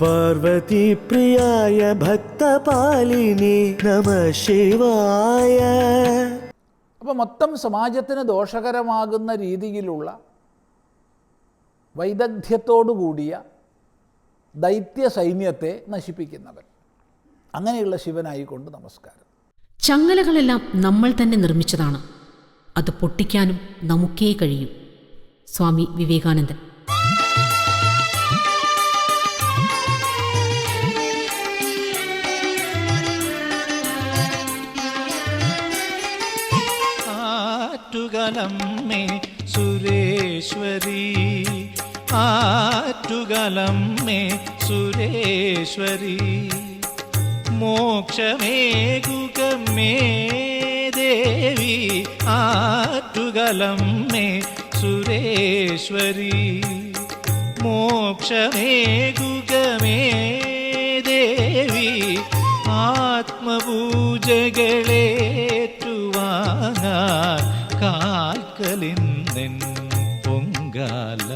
പാർവതി പ്രിയായ ഭക്തപാലിനി നമ ശിവായ. അപ്പോൾ മൊത്തം സമാജത്തിന് ദോഷകരമാകുന്ന രീതിയിലുള്ള വൈദഗ്ധ്യത്തോടു കൂടിയ ദൈത്യ സൈന്യത്തെ നശിപ്പിക്കുന്നവൻ. അങ്ങനെയുള്ള ശിവനായിക്കൊണ്ട് നമസ്കാരം. ചങ്ങലകളെല്ലാം നമ്മൾ തന്നെ നിർമ്മിച്ചതാണ്. അത് പൊട്ടിക്കാനും നമുക്കേ കഴിയും. സ്വാമി വിവേകാനന്ദൻ. ആറ്റുകലമ്മേ സുരേശ്വരി ആറ്റുകലമ്മേ സുരേശ്വരി മോക്ഷമേകുകമേ ദേവി ആറ്റുകലമ്മേ സുരേശ്വരി മോക്ഷമേകുകമേ ദേവി ആത്മപൂജകളേറ്റുവാങ്ങാൻ കാൽക്കലിന്നെൻ പൊങ്കാല.